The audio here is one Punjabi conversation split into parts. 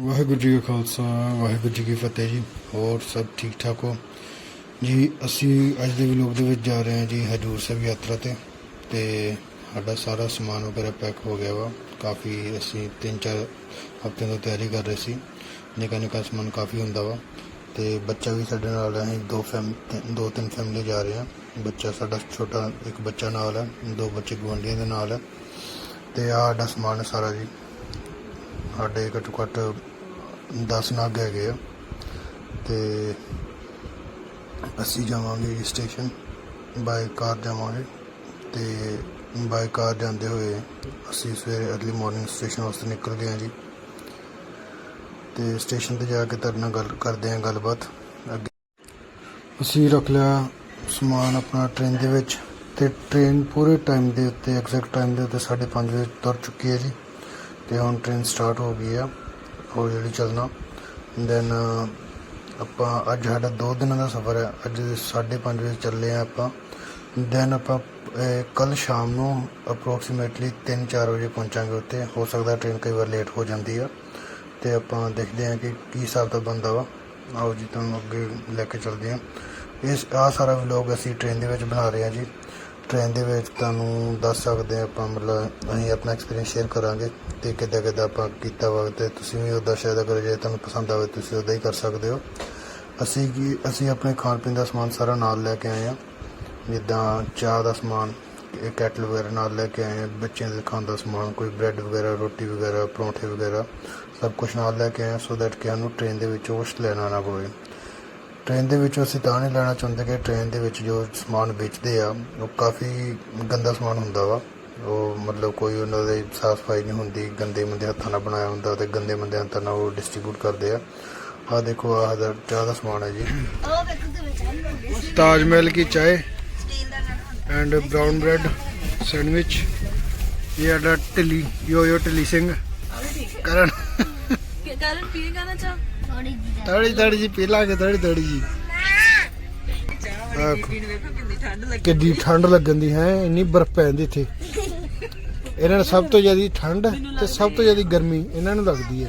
ਵਾਹਿਗੁਰੂ ਜੀ ਕਾ ਖਾਲਸਾ, ਵਾਹਿਗੁਰੂ ਜੀ ਕੀ ਫਤਿਹ ਜੀ। ਹੋਰ ਸਭ ਠੀਕ ਠਾਕ ਹੋ? ਜੀ, ਅਸੀਂ ਅੱਜ ਦੇ ਵਲੋਗ ਦੇ ਵਿੱਚ ਜਾ ਰਹੇ ਹਾਂ ਜੀ ਹਜੂਰ ਸਾਹਿਬ ਯਾਤਰਾ ਤੇ। ਤੇ ਸਾਡਾ ਸਾਰਾ ਸਮਾਨ ਵਗੈਰਾ ਪੈਕ ਹੋ ਗਿਆ ਵਾ। ਕਾਫੀ ਅਸੀਂ 3-4 ਹਫ਼ਤਿਆਂ ਤੋਂ ਤਿਆਰੀ ਕਰ ਰਹੇ ਸੀ। ਨਿੱਕਾ ਨਿੱਕਾ ਸਮਾਨ ਕਾਫੀ ਹੁੰਦਾ ਵਾ। ਤੇ ਬੱਚਾ ਵੀ ਸਾਡੇ ਨਾਲ ਹੈ ਅਸੀਂ ਦੋ ਫੈਮ, ਤਿੰਨ- ਦੋ ਤਿੰਨ ਫੈਮਲੀ ਜਾ ਰਹੇ ਹਾਂ। ਬੱਚਾ ਸਾਡਾ ਛੋਟਾ, ਇੱਕ ਬੱਚਾ ਨਾਲ ਹੈ ਦੋ ਬੱਚੇ ਗੁਆਂਢੀਆਂ ਦੇ ਨਾਲ ਹੈ ਤੇ ਆਹ ਸਾਡਾ ਸਮਾਨ ਹੈ ਸਾਰਾ ਜੀ। ਸਾਡੇ ਘੱਟੋ ਘੱਟ 10 ਨਾਗ ਹੈਗੇ ਆ। ਤੇ ਅਸੀਂ ਜਾਵਾਂਗੇ ਸਟੇਸ਼ਨ ਬਾਈ ਕਾਰ ਜਾਵਾਂਗੇ। ਤੇ ਬਾਈ ਕਾਰ ਜਾਂਦੇ ਹੋਏ ਅਸੀਂ ਸਵੇਰੇ ਅਰਲੀ ਮਾਰਨਿੰਗ ਸਟੇਸ਼ਨ ਵਾਸਤੇ ਨਿਕਲ ਗਏ ਹਾਂ ਜੀ। ਤੇ ਸਟੇਸ਼ਨ ਤੇ ਜਾ ਕੇ ਤੁਹਾਡੇ ਨਾਲ ਗੱਲ ਕਰਦੇ ਹਾਂ ਗੱਲਬਾਤ। ਅੱਗੇ ਅਸੀਂ ਰੱਖ ਲਿਆ ਸਮਾਨ ਆਪਣਾ ਟ੍ਰੇਨ ਦੇ ਵਿੱਚ। ਤੇ ਟ੍ਰੇਨ ਪੂਰੇ ਟਾਈਮ ਦੇ ਉੱਤੇ ਐਗਜ਼ੈਕਟ ਟਾਈਮ ਦੇ ਉੱਤੇ 5:30 ਵਜੇ ਤੁਰ ਚੁੱਕੀ ਹੈ ਜੀ। ਤੇ ਹੁਣ ਟ੍ਰੇਨ ਸਟਾਰਟ ਹੋ ਗਈ ਆ ਹੌਲੀ ਹੌਲੀ ਚੱਲਣਾ। ਦੈਨ ਆਪਾਂ ਅੱਜ ਸਾਡਾ 2 ਦਿਨਾਂ ਦਾ ਸਫ਼ਰ ਹੈ ਅੱਜ 5:30 ਵਜੇ ਚੱਲੇ ਆ ਆਪਾਂ। ਦੈਨ ਆਪਾਂ ਕੱਲ ਸ਼ਾਮ ਨੂੰ ਅਪਰੋਕਸੀਮੇਟਲੀ 3-4 ਵਜੇ ਪਹੁੰਚਾਂਗੇ ਉੱਥੇ। ਹੋ ਸਕਦਾ ਟ੍ਰੇਨ ਕਈ ਵਾਰ ਲੇਟ ਹੋ ਜਾਂਦੀ ਆ। ਤੇ ਆਪਾਂ ਦੇਖਦੇ ਹਾਂ ਕਿ ਕੀ ਹਿਸਾਬ ਦਾ ਬੰਦਾ ਵਾ। ਆਓ ਜੀ, ਤੁਹਾਨੂੰ ਅੱਗੇ ਲੈ ਕੇ ਚੱਲਦੇ ਹਾਂ ਇਸ ਆ ਸਾਰਾ ਵਲੌਗ ਅਸੀਂ ਟ੍ਰੇਨ ਦੇ ਵਿੱਚ ਬਣਾ ਰਹੇ ਹਾਂ ਜੀ। ਟ੍ਰੇਨ ਦੇ ਵਿੱਚ ਤੁਹਾਨੂੰ ਦੱਸ ਸਕਦੇ ਹਾਂ ਆਪਾਂ, ਮਤਲਬ ਅਸੀਂ ਆਪਣਾ ਐਕਸਪੀਰੀਅੰਸ ਸ਼ੇਅਰ ਕਰਾਂਗੇ ਤੇ ਕਿੱਦਾਂ ਕਿੱਦਾਂ ਆਪਾਂ ਕੀਤਾ ਵਾ ਤੇ ਤੁਸੀਂ ਵੀ ਉਹਦਾ ਸ਼ਾਇਦ ਅਗਰ ਜੇ ਤੁਹਾਨੂੰ ਪਸੰਦ ਆਵੇ ਤੁਸੀਂ ਉਹਦਾ ਹੀ ਕਰ ਸਕਦੇ ਹੋ। ਅਸੀਂ ਕੀ, ਅਸੀਂ ਆਪਣੇ ਖਾਣ ਪੀਣ ਦਾ ਸਮਾਨ ਸਾਰਾ ਨਾਲ ਲੈ ਕੇ ਆਏ ਹਾਂ। ਜਿੱਦਾਂ ਚਾਹ ਦਾ ਸਮਾਨ ਕੈਟਲ ਵਗੈਰਾ ਨਾਲ ਲੈ ਕੇ ਆਏ ਹਾਂ। ਬੱਚਿਆਂ ਦੇ ਖਾਣ ਦਾ ਸਮਾਨ, ਕੋਈ ਬ੍ਰੈਡ ਵਗੈਰਾ, ਰੋਟੀ ਵਗੈਰਾ, ਪਰੌਂਠੇ ਵਗੈਰਾ, ਸਭ ਕੁਝ ਨਾਲ ਲੈ ਕੇ ਆਏ ਸੋ ਦੈਟ ਕਿ ਸਾਨੂੰ ਟ੍ਰੇਨ ਦੇ ਵਿੱਚ ਉਹ ਲੈਣਾ ਨਾ ਪਵੇ। ਟ੍ਰੇਨ ਦੇ ਵਿੱਚੋਂ ਅਸੀਂ ਤਾਂ ਨਹੀਂ ਲੈਣਾ ਚਾਹੁੰਦੇ ਕਿ ਟ੍ਰੇਨ ਦੇ ਵਿੱਚ ਜੋ ਸਮਾਨ ਵੇਚਦੇ ਆ, ਉਹ ਕਾਫੀ ਗੰਦਾ ਸਮਾਨ ਹੁੰਦਾ ਵਾ। ਉਹ ਮਤਲਬ ਕੋਈ ਉਹਨਾਂ ਦੀ ਸਾਫ਼ ਸਫ਼ਾਈ ਨਹੀਂ ਹੁੰਦੀ, ਗੰਦੇ ਮੰਦੇ ਹੱਥਾਂ ਨਾਲ ਬਣਾਇਆ ਹੁੰਦਾ ਤੇ ਗੰਦੇ ਮੰਦੇ ਹੱਥਾਂ ਨਾਲ ਉਹ ਡਿਸਟ੍ਰੀਬਿਊਟ ਕਰਦੇ ਆ। ਆਹ ਦੇਖੋ, ਆਹ ਦਾ ਚਾਹ ਦਾ ਸਮਾਨ ਹੈ ਜੀ। ਤਾਜ ਮਹਿਲ ਕੀ chai and brown bread sandwich ਇਹ ਆਡਾ ਢਿੱਲੀ ਯੋ ਯੋ ਢਿੱਲੀ ਸਿੰਘ। ਕਰਨ। ਕਰਨ ਪੀਏਗਾ ਨਾ ਚਾਹ? ਥੋੜੀ ਜੀ ਤੜੀ ਤੜੀ ਜੀ ਪੀ ਲਾਂਗੇ ਤੜੀ ਤੜੀ ਜੀ ਆਹ ਪੀਣ ਵੇਖੋ ਕਿੰਨੀ ਠੰਡ ਲੱਗੀ। ਕਿੱਡੀ ਠੰਡ ਲੱਗਣ ਦੀ ਹੈ ਇੰਨੀ ਬਰਫ਼ ਪੈਂਦੀ ਇੱਥੇ। ਇਹਨਾਂ ਨੂੰ ਸਭ ਤੋਂ ਜ਼ਿਆਦਾ ਠੰਡ ਤੇ ਸਭ ਤੋਂ ਜ਼ਿਆਦਾ ਗਰਮੀ ਇਹਨਾਂ ਨੂੰ ਲੱਗਦੀ ਹੈ।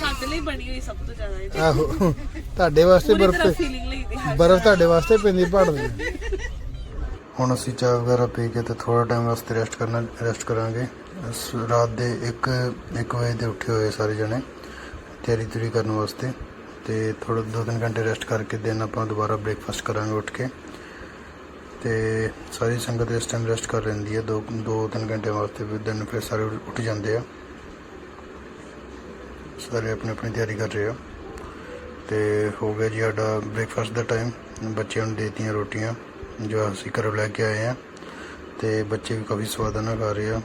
ਸਾਡੇ ਲਈ ਬਣੀ ਹੋਈ ਸਭ ਤੋਂ ਜ਼ਿਆਦਾ ਇਹ। ਆਹੋ ਤੁਹਾਡੇ ਵਾਸਤੇ ਬਰਫ਼ ਬਰਫ਼ ਤੁਹਾਡੇ ਵਾਸਤੇ ਪੈਂਦੀ ਪਹਾੜ ਦੇ ਹੁਣ ਅਸੀਂ ਚਾਹ ਵਗੈਰਾ ਪੀ ਕੇ ਤੇ ਥੋੜਾ ਟਾਈਮ ਵਾਸਤੇ ਰੈਸਟ ਕਰਨਾ ਰੈਸਟ ਕਰਾਂਗੇ। ਰਾਤ ਦੇ 1 1 ਵਜੇ ਦੇ ਉੱਠੇ ਹੋਏ ਸਾਰੇ ਜਣੇ। ਤਿਆਰੀ ਤੁਰੀ ਕਰਨ ਵਾਸਤੇ ਤੇ ਥੋੜਾ 2-3 ਘੰਟੇ ਰੈਸਟ ਕਰਕੇ ਦਿਨ ਆਪਾਂ ਦੁਬਾਰਾ ਬ੍ਰੇਕਫਾਸਟ ਕਰਾਂਗੇ ਉੱਠ ਕੇ। ਤੇ ਸਾਰੀ ਸੰਗਤ ਇਸ ਟਾਈਮ ਰੈਸਟ ਕਰ ਲੈਂਦੀ ਹੈ 2 2-3 ਘੰਟੇ ਵਾਸਤੇ ਵੀ ਦਿਨ ਫਿਰ ਸਾਰੇ ਉੱਠ ਜਾਂਦੇ ਆ। ਸਾਰੇ ਆਪਣੀ ਆਪਣੀ ਤਿਆਰੀ ਕਰ ਰਹੇ ਆ। ਤੇ ਹੋ ਗਿਆ ਜੀ ਸਾਡਾ ਬ੍ਰੇਕਫਾਸਟ ਦਾ ਟਾਈਮ ਬੱਚਿਆਂ ਨੂੰ ਦੇਤੀਆਂ ਰੋਟੀਆਂ ਜੋ ਅਸੀਂ ਘਰੋਂ ਲੈ ਕੇ ਆਏ ਆ। ਤੇ ਬੱਚੇ ਵੀ ਕਾਫੀ ਸਵਾਦ ਨਾਲ ਖਾ ਰਹੇ ਆ।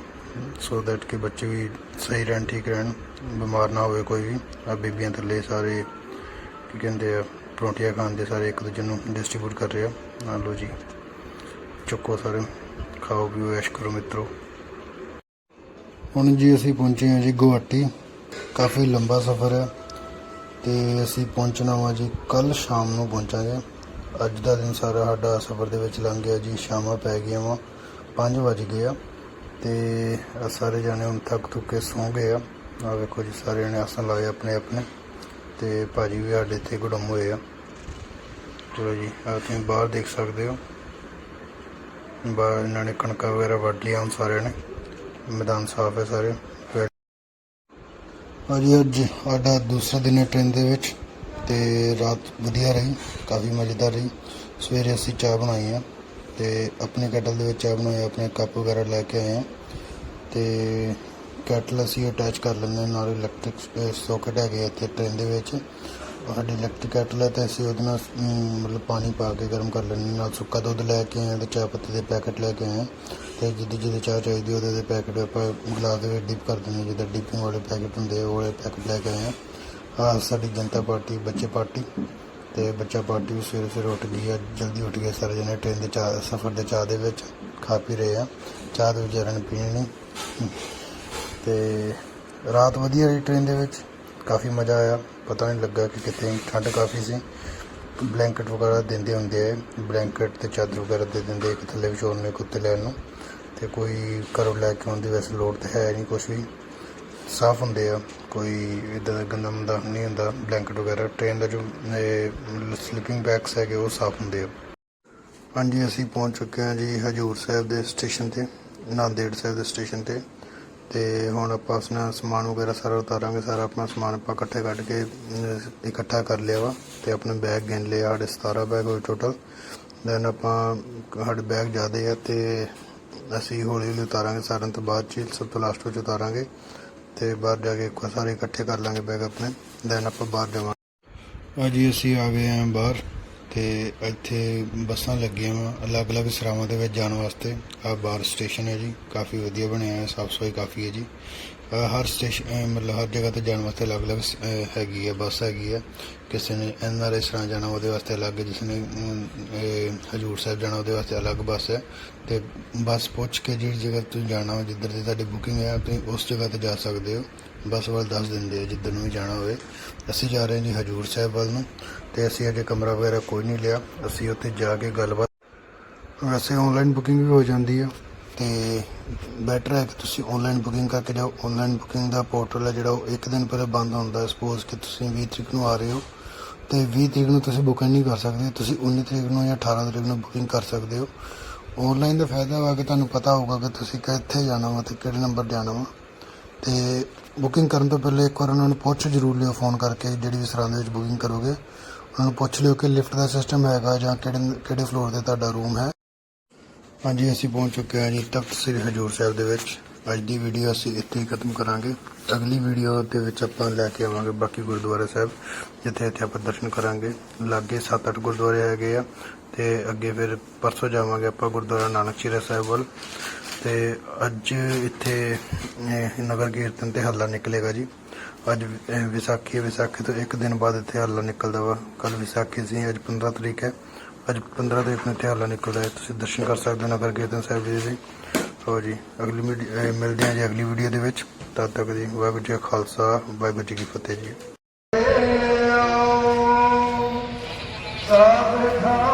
ਸੋ ਦੈਟ ਕਿ ਬੱਚੇ ਵੀ ਸਹੀ ਰਹਿਣ, ਠੀਕ ਰਹਿਣ, ਬਿਮਾਰ ਨਾ ਹੋਵੇ ਕੋਈ ਵੀ। ਆ ਬੀਬੀਆਂ ਥੱਲੇ ਸਾਰੇ, ਕੀ ਕਹਿੰਦੇ ਆ, ਪਰੌਂਠੀਆਂ ਖਾਣ ਦੇ ਸਾਰੇ ਇੱਕ ਦੂਜੇ ਨੂੰ ਡਿਸਟ੍ਰੀਬਿਊਟ ਕਰ ਰਹੇ ਆ। ਆ ਲਓ ਜੀ, ਚੁੱਕੋ ਸਾਰੇ, ਖਾਓ, ਪੀਓ, ਐਸ਼ ਕਰੋ ਮਿੱਤਰੋ। ਹੁਣ ਜੀ ਅਸੀਂ ਪਹੁੰਚੇ ਹਾਂ ਜੀ ਗੁਹਾਟੀ। ਕਾਫੀ ਲੰਬਾ ਸਫ਼ਰ ਹੈ ਤੇ ਅਸੀਂ ਪਹੁੰਚਣਾ ਵਾ ਜੀ ਕੱਲ ਸ਼ਾਮ ਨੂੰ ਪਹੁੰਚਾਂਗੇ। ਅੱਜ ਦਾ ਦਿਨ ਸਾਰਾ ਸਾਡਾ ਸਫ਼ਰ ਦੇ ਵਿੱਚ ਲੰਘ ਗਿਆ ਜੀ, ਸ਼ਾਮਾਂ ਪੈ ਗਈਆਂ ਵਾ 5 ਵਜ ਗਏ ਆ। ਤੇ ਆਹ ਸਾਰੇ ਜਾਣੇ ਹੁਣ ਥੱਕ ਥੁੱਕ ਕੇ ਸੌਂ ਗਏ ਆ। ਆ ਵੇਖੋ ਜੀ, ਸਾਰੇ ਜਣੇ ਆਸਣ ਲਾਏ ਆਪਣੇ ਆਪਣੇ ਤੇ ਭਾਜੀ ਵੀ ਸਾਡੇ ਇੱਥੇ ਗੁੜਮ ਹੋਏ ਆ। ਚਲੋ ਜੀ ਆ ਤੁਸੀਂ ਬਾਹਰ ਦੇਖ ਸਕਦੇ ਹੋ। ਬਾਹਰ ਇਹਨਾਂ ਨੇ ਕਣਕਾਂ ਵਗੈਰਾ ਵੱਢ ਲਿਆ ਹੁਣ ਸਾਰਿਆਂ ਨੇ। ਮੈਦਾਨ ਸਾਫ਼ ਹੈ ਸਾਰੇ। ਫਿਰ ਹਾਂਜੀ ਅੱਜ ਸਾਡਾ ਦੂਸਰਾ ਦਿਨ ਹੈ ਟ੍ਰੇਨ ਦੇ ਵਿੱਚ ਤੇ ਰਾਤ ਵਧੀਆ ਰਹੀ, ਕਾਫੀ ਮਜ਼ੇਦਾਰ ਰਹੀ। ਸਵੇਰੇ ਅਸੀਂ ਚਾਹ ਬਣਾਈ ਆ। ਤੇ ਆਪਣੇ ਕੈਟਲ ਦੇ ਵਿੱਚ ਚਾਹ ਬਣਾਈ ਆਪਣੇ ਕੱਪ ਵਗੈਰਾ ਲੈ ਕੇ ਆਏ ਆ। ਤੇ ਕੈਟਲ ਅਸੀਂ ਅਟੈਚ ਕਰ ਲੈਂਦੇ ਹਾਂ, ਨਾਲ ਇਲੈਕਟ੍ਰਿਕ ਸੌਕਟ ਹੈਗੇ ਆ ਇੱਥੇ ਟ੍ਰੇਨ ਦੇ ਵਿੱਚ। ਉਹ ਸਾਡੀ ਇਲੈਕਟ੍ਰਿਕ ਕੈਟਲ ਹੈ ਤੇ ਅਸੀਂ ਉਹਦੇ ਨਾਲ ਮਤਲਬ ਪਾਣੀ ਪਾ ਕੇ ਗਰਮ ਕਰ ਲੈਂਦੇ ਨਾਲ ਸੁੱਕਾ ਦੁੱਧ ਲੈ ਕੇ ਆਏ ਹਾਂ ਤੇ ਚਾਹ ਪੱਤੀ ਦੇ ਪੈਕੇਟ ਲੈ ਕੇ ਆਏ ਹਾਂ ਤੇ ਜਿੱਦੀ ਜਿਹਦੀ ਚਾਹ ਚਾਹੀਦੀ ਉਹਦੇ ਦੇ ਪੈਕੇਟ ਆਪਾਂ ਗਲਾਸ ਦੇ ਵਿੱਚ ਡਿਪ ਕਰ ਦਿੰਦੇ ਹਾਂ, ਜਿੱਦਾਂ ਡਿਪਿੰਗ ਵਾਲੇ ਪੈਕੇਟ ਹੁੰਦੇ ਆ, ਉਹ ਵਾਲੇ ਪੈਕੇਟ ਲੈ ਕੇ ਆਏ ਹਾਂ ਆਹ ਸਾਡੀ ਜਨਤਾ ਪਾਰਟੀ, ਬੱਚੇ ਪਾਰਟੀ। ਤੇ ਬੱਚਾ ਪਾਰਟੀ ਵੀ ਸਵੇਰੇ ਸਵੇਰੇ ਉੱਠ ਗਈ ਆ, ਜਲਦੀ ਉੱਠ ਗਏ ਸਾਰੇ ਜਣੇ ਟ੍ਰੇਨ ਦੇ ਚਾਹ, ਸਫ਼ਰ ਦੇ ਚਾਹ ਦੇ ਵਿੱਚ ਖਾ ਪੀ ਰਹੇ ਆ। ਚਾਹ ਦੇ ਵਿਚਾਰਿਆਂ ਨੇ ਪੀਣੀ ਨਹੀਂ ਤੇ ਰਾਤ ਵਧੀਆ ਰਹੀ ਟ੍ਰੇਨ ਦੇ ਵਿੱਚ। ਕਾਫੀ ਮਜ਼ਾ ਆਇਆ। ਪਤਾ ਨਹੀਂ ਲੱਗਾ ਕਿ ਕਿਤੇ ਠੰਡ ਕਾਫੀ ਸੀ। ਬਲੈਂਕਟ ਵਗੈਰਾ ਦਿੰਦੇ ਹੁੰਦੇ ਆ। ਬਲੈਂਕਟ ਤੇ ਚਾਦਰ ਵਗੈਰਾ ਦੇ ਦਿੰਦੇ ਇੱਕ ਥੱਲੇ ਵਿਛੋਣ ਨੂੰ, ਇੱਕ ਉੱਤੇ ਲੈਣ ਨੂੰ। ਤੇ ਕੋਈ ਘਰੋਂ ਲੈ ਕੇ ਆਉਣ ਦੀ ਵੈਸੇ ਲੋੜ ਤਾਂ ਹੈ ਨਹੀਂ ਕੁਛ ਵੀ। ਸਾਫ਼ ਹੁੰਦੇ ਆ, ਕੋਈ ਇਦਾਂ ਦਾ ਗੰਦਾ ਮੰਦਾ ਨਹੀਂ ਹੁੰਦਾ ਬਲੈਂਕਟ ਵਗੈਰਾ ਟ੍ਰੇਨ ਦਾ ਜੋ ਸਲੀਪਿੰਗ ਬੈਗਸ ਹੈਗੇ, ਉਹ ਸਾਫ਼ ਹੁੰਦੇ ਆ। ਹਾਂਜੀ, ਅਸੀਂ ਪਹੁੰਚ ਚੁੱਕੇ ਹਾਂ ਜੀ ਹਜੂਰ ਸਾਹਿਬ ਦੇ ਸਟੇਸ਼ਨ ਤੇ, ਨਾਂਦੇੜ ਸਾਹਿਬ ਦੇ ਸਟੇਸ਼ਨ ਤੇ। ਤੇ ਹੁਣ ਆਪਾਂ ਆਪਣਾ ਸਮਾਨ ਵਗੈਰਾ ਸਾਰਾ ਉਤਾਰਾਂਗੇ, ਸਾਰਾ ਆਪਣਾ ਸਮਾਨ ਆਪਾਂ ਇਕੱਠੇ ਕੱਢ ਕੇ ਇਕੱਠਾ ਕਰ ਲਿਆ ਵਾ ਤੇ ਆਪਣੇ ਬੈਗ ਗਿਣ ਲਿਆ, ਸਾਡੇ 17 ਬੈਗ ਹੋਏ ਟੋਟਲ ਦੈਨ ਆਪਾਂ ਸਾਡੇ ਬੈਗ ਜ਼ਿਆਦੇ ਆ ਤੇ ਅਸੀਂ ਹੌਲੀ ਹੌਲੀ ਉਤਾਰਾਂਗੇ, ਸਾਰਿਆਂ ਤੋਂ ਬਾਅਦ ਚ ਸਭ ਤੋਂ ਲਾਸਟ ਵਿੱਚ ਉਤਾਰਾਂਗੇ। ਤੇ ਬਾਹਰ ਜਾ ਕੇ ਸਾਰੇ ਇਕੱਠੇ ਕਰ ਲਾਂਗੇ ਬੈਗ ਆਪਣੇ ਦੈਨ ਆਪਾਂ ਬਾਹਰ ਜਾਵਾਂਗੇ। ਅੱਜ ਅਸੀਂ ਆ ਗਏ ਹਾਂ ਬਾਹਰ। ਤੇ ਇੱਥੇ ਬੱਸਾਂ ਲੱਗੀਆਂ ਵਾ, ਅਲੱਗ-ਅਲੱਗ ਸਰਾਵਾਂ ਦੇ ਵਿੱਚ ਜਾਣ ਵਾਸਤੇ। ਆ ਬਾਹਰ ਸਟੇਸ਼ਨ ਹੈ ਜੀ, ਕਾਫੀ ਵਧੀਆ ਬਣਿਆ ਹੈ ਸਾਫ਼ ਸਫ਼ਾਈ ਕਾਫੀ ਹੈ ਜੀ। ਹਰ ਸਟੇਸ਼ਨ ਮਤਲਬ ਹਰ ਜਗ੍ਹਾ ਤੇ ਜਾਣ ਵਾਸਤੇ ਅਲੱਗ-ਅਲੱਗ ਸ- ਹੈਗੀ ਹੈ ਬੱਸ ਹੈਗੀ ਹੈ ਕਿਸੇ ਨੇ ਐਨ ਆਰ ਐਸ ਸਰਾਂ ਜਾਣਾ ਉਹਦੇ ਵਾਸਤੇ ਅਲੱਗ, ਜਿਸ ਨੇ ਹਜੂਰ ਸਾਹਿਬ ਜਾਣਾ ਉਹਦੇ ਵਾਸਤੇ ਅਲੱਗ ਬੱਸ ਹੈ। ਤੇ ਬੱਸ ਪੁੱਛ ਕੇ ਜਿਹੜੀ ਜਗ੍ਹਾ ਤੁਸੀਂ ਜਾਣਾ ਹੋ ਜਿੱਧਰ ਦੀ ਤੁਹਾਡੀ ਬੁਕਿੰਗ ਹੈ, ਤੁਸੀਂ ਉਸ ਜਗ੍ਹਾ ਤੇ ਜਾ ਸਕਦੇ ਹੋ। ਬੱਸ ਵਾਲ ਦੱਸ ਦਿੰਦੇ ਆ, ਜਿੱਧਰ ਨੂੰ ਵੀ ਜਾਣਾ ਹੋਵੇ। ਅਸੀਂ ਜਾ ਰਹੇ ਹਾਂ ਜੀ ਹਜੂਰ ਸਾਹਿਬ ਵੱਲ ਨੂੰ ਤੇ ਅਸੀਂ ਅਜੇ ਕਮਰਾ ਵਗੈਰਾ ਕੋਈ ਨਹੀਂ ਲਿਆ। ਅਸੀਂ ਉੱਥੇ ਜਾ ਕੇ ਗੱਲਬਾਤ ਵੈਸੇ ਆਨਲਾਈਨ ਬੁਕਿੰਗ ਵੀ ਹੋ ਜਾਂਦੀ ਆ ਤੇ ਬੈਟਰ ਹੈ ਕਿ ਤੁਸੀਂ ਆਨਲਾਈਨ ਬੁਕਿੰਗ ਕਰਕੇ ਜਾਓ। ਆਨਲਾਈਨ ਬੁਕਿੰਗ ਦਾ ਪੋਰਟਲ ਹੈ ਜਿਹੜਾ ਉਹ ਇੱਕ ਦਿਨ ਪਹਿਲਾਂ ਬੰਦ ਹੁੰਦਾ। ਸਪੋਜ਼ ਕਿ ਤੁਸੀਂ 20 ਤਰੀਕ ਨੂੰ ਆ ਰਹੇ ਹੋ ਤੇ 20 ਤਰੀਕ ਨੂੰ ਤੁਸੀਂ ਬੁਕਿੰਗ ਨਹੀਂ ਕਰ ਸਕਦੇ। ਤੁਸੀਂ 19 ਤਰੀਕ ਨੂੰ ਜਾਂ 18 ਤਰੀਕ ਨੂੰ ਬੁਕਿੰਗ ਕਰ ਸਕਦੇ ਹੋ। ਆਨਲਾਈਨ ਦਾ ਫਾਇਦਾ ਵਾ ਕਿ ਤੁਹਾਨੂੰ ਪਤਾ ਹੋਊਗਾ ਕਿ ਤੁਸੀਂ ਕਿੱਥੇ ਜਾਣਾ ਵਾ ਤੇ ਕਿਹੜੇ ਨੰਬਰ ਜਾਣਾ ਵਾ। ਤੇ ਬੁਕਿੰਗ ਕਰਨ ਤੋਂ ਪਹਿਲੇ ਇੱਕ ਵਾਰ ਉਹਨਾਂ ਨੂੰ ਪੁੱਛ ਜ਼ਰੂਰ ਲਿਓ ਫੋਨ ਕਰਕੇ ਜਿਹੜੀ ਵੀ ਸਰਾਂ ਦੇ ਵਿੱਚ ਬੁਕਿੰਗ ਕਰੋਗੇ। ਉਹਨਾਂ ਨੂੰ ਪੁੱਛ ਲਿਓ ਕਿ ਲਿਫਟ ਦਾ ਸਿਸਟਮ ਹੈਗਾ ਜਾਂ ਕਿਹੜੇ ਕਿਹੜੇ ਫਲੋਰ ਤੇ ਤੁਹਾਡਾ ਰੂਮ ਹੈ। ਹਾਂਜੀ, ਅਸੀਂ ਪਹੁੰਚ ਚੁੱਕੇ ਹਾਂ ਜੀ ਤਖਤ ਸ੍ਰੀ ਹਜੂਰ ਸਾਹਿਬ ਦੇ ਵਿੱਚ। ਅੱਜ ਦੀ ਵੀਡੀਓ ਅਸੀਂ ਇੱਥੇ ਹੀ ਖਤਮ ਕਰਾਂਗੇ। ਅਗਲੀ ਵੀਡੀਓ ਦੇ ਵਿੱਚ ਆਪਾਂ ਲੈ ਕੇ ਆਵਾਂਗੇ ਬਾਕੀ ਗੁਰਦੁਆਰਾ ਸਾਹਿਬ, ਜਿੱਥੇ ਇੱਥੇ ਆਪਾਂ ਦਰਸ਼ਨ ਕਰਾਂਗੇ। ਲਾਗੇ 7-8 ਗੁਰਦੁਆਰੇ ਹੈਗੇ ਆ ਤੇ ਅੱਗੇ ਫਿਰ ਪਰਸੋਂ ਜਾਵਾਂਗੇ ਆਪਾਂ ਗੁਰਦੁਆਰਾ ਨਾਨਕ ਚੀਰਾ ਸਾਹਿਬ ਵੱਲ। ਤੇ ਅੱਜ ਇੱਥੇ ਨਗਰ ਕੀਰਤਨ ਤੇ ਹੱਲਾ ਨਿਕਲੇਗਾ ਜੀ। ਅੱਜ ਵਿਸਾਖੀ ਹੈ, ਵਿਸਾਖੀ ਤੋਂ ਇੱਕ ਦਿਨ ਬਾਅਦ ਇੱਥੇ ਹੱਲਾ ਨਿਕਲਦਾ ਵਾ। ਕੱਲ ਵਿਸਾਖੀ ਸੀ ਅੱਜ 15 ਤਰੀਕ ਹੈ। ਅੱਜ 15 ਤਰੀਕ ਨੂੰ ਇੱਥੇ ਹੱਲਾ ਨਿਕਲਦਾ ਹੈ। ਤੁਸੀਂ ਦਰਸ਼ਨ ਕਰ ਸਕਦੇ ਹੋ ਨਗਰ ਕੀਰਤਨ ਸਾਹਿਬ ਜੀ। ਦੇ ਹੋ ਜੀ ਅਗਲੀ ਵੀਡੀ- ਮਿਲਦੇ ਹਾਂ ਜੀ ਅਗਲੀ ਵੀਡੀਓ ਦੇ ਵਿੱਚ। ਤਦ ਤੱਕ ਜੀ ਵਾਹਿਗੁਰੂ ਜੀ ਕਾ ਖਾਲਸਾ ਵਾਹਿਗੁਰੂ ਜੀ ਕੀ ਫਤਿਹ ਜੀ। ਸਭ